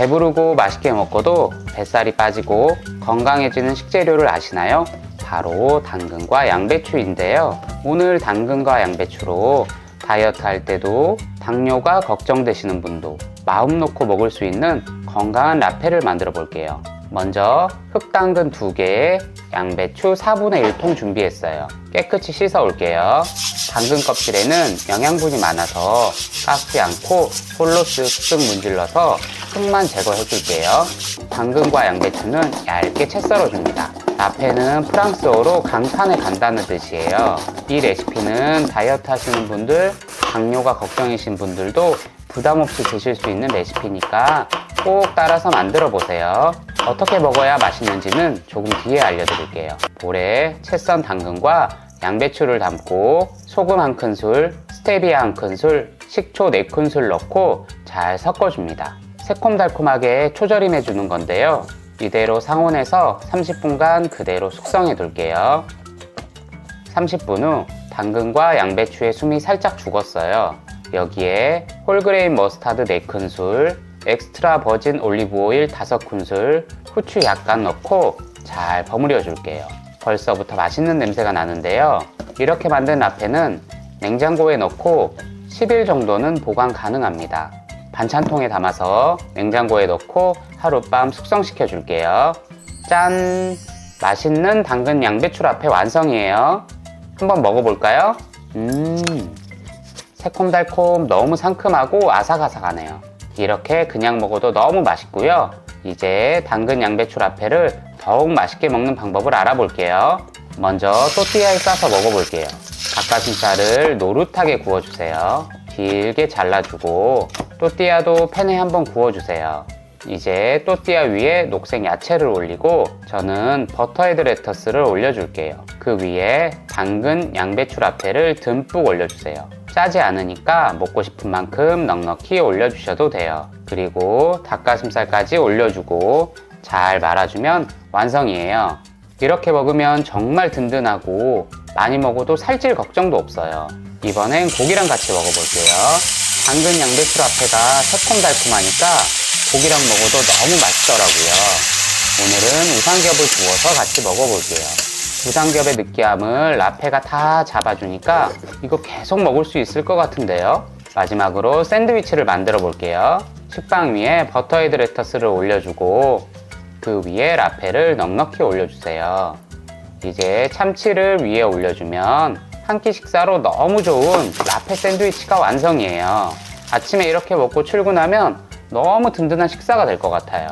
배부르고 맛있게 먹고도 뱃살이 빠지고 건강해지는 식재료를 아시나요? 바로 당근과 양배추인데요. 오늘 당근과 양배추로 다이어트 할 때도 당뇨가 걱정되시는 분도 마음 놓고 먹을 수 있는 건강한 라페를 만들어 볼게요. 먼저 흑당근 2개에 양배추 4분의 1통 준비했어요. 깨끗이 씻어 올게요. 당근 껍질에는 영양분이 많아서 깎지 않고 솔로 쓱쓱 문질러서 흙만 제거해 줄게요. 당근과 양배추는 얇게 채 썰어줍니다. 라페는 프랑스어로 강판에 간다는 뜻이에요. 이 레시피는 다이어트 하시는 분들, 당뇨가 걱정이신 분들도 부담 없이 드실 수 있는 레시피니까 꼭 따라서 만들어 보세요. 어떻게 먹어야 맛있는지는 조금 뒤에 알려드릴게요. 볼에 채썬 당근과 양배추를 담고 소금 한 큰술, 스테비아 한 큰술, 식초 4큰술 넣고 잘 섞어줍니다. 새콤달콤하게 초절임해 주는 건데요. 이대로 상온에서 30분간 그대로 숙성해 둘게요. 30분 후 당근과 양배추의 숨이 살짝 죽었어요. 여기에 홀그레인 머스타드 4큰술, 엑스트라 버진 올리브 오일 5큰술, 후추 약간 넣고 잘 버무려 줄게요. 벌써부터 맛있는 냄새가 나는데요. 이렇게 만든 라페는 냉장고에 넣고 10일 정도는 보관 가능합니다. 반찬통에 담아서 냉장고에 넣고 하룻밤 숙성시켜 줄게요. 짠! 맛있는 당근 양배추 라페 완성이에요. 한번 먹어볼까요? 음, 새콤달콤 너무 상큼하고 아삭아삭하네요. 이렇게 그냥 먹어도 너무 맛있고요. 이제 당근 양배추 라페를 더욱 맛있게 먹는 방법을 알아볼게요. 먼저 또띠아에 싸서 먹어볼게요. 닭가슴살을 노릇하게 구워주세요. 길게 잘라주고 또띠아도 팬에 한번 구워주세요. 이제 또띠아 위에 녹색 야채를 올리고 저는 버터헤드 레터스를 올려줄게요. 그 위에 당근 양배추 라페를 듬뿍 올려주세요. 짜지 않으니까 먹고 싶은 만큼 넉넉히 올려주셔도 돼요. 그리고 닭가슴살까지 올려주고 잘 말아주면 완성이에요. 이렇게 먹으면 정말 든든하고 많이 먹어도 살찔 걱정도 없어요. 이번엔 고기랑 같이 먹어볼게요. 당근 양배추 라페가 새콤달콤하니까 고기랑 먹어도 너무 맛있더라고요. 오늘은 우삼겹을 구워서 같이 먹어볼게요. 우삼겹의 느끼함을 라페가 다 잡아주니까 이거 계속 먹을 수 있을 것 같은데요. 마지막으로 샌드위치를 만들어 볼게요. 식빵 위에 버터헤드 레터스를 올려주고 그 위에 라페를 넉넉히 올려주세요. 이제 참치를 위에 올려주면 한 끼 식사로 너무 좋은 라페 샌드위치가 완성이에요. 아침에 이렇게 먹고 출근하면 너무 든든한 식사가 될 것 같아요.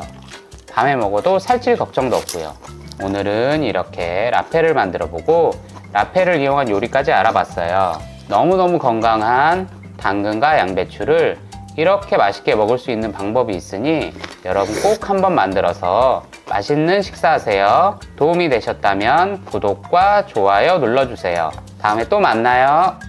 밤에 먹어도 살찔 걱정도 없고요. 오늘은 이렇게 라페를 만들어 보고 라페를 이용한 요리까지 알아봤어요. 너무너무 건강한 당근과 양배추를 이렇게 맛있게 먹을 수 있는 방법이 있으니 여러분 꼭 한번 만들어서 맛있는 식사하세요. 도움이 되셨다면 구독과 좋아요 눌러주세요. 다음에 또 만나요.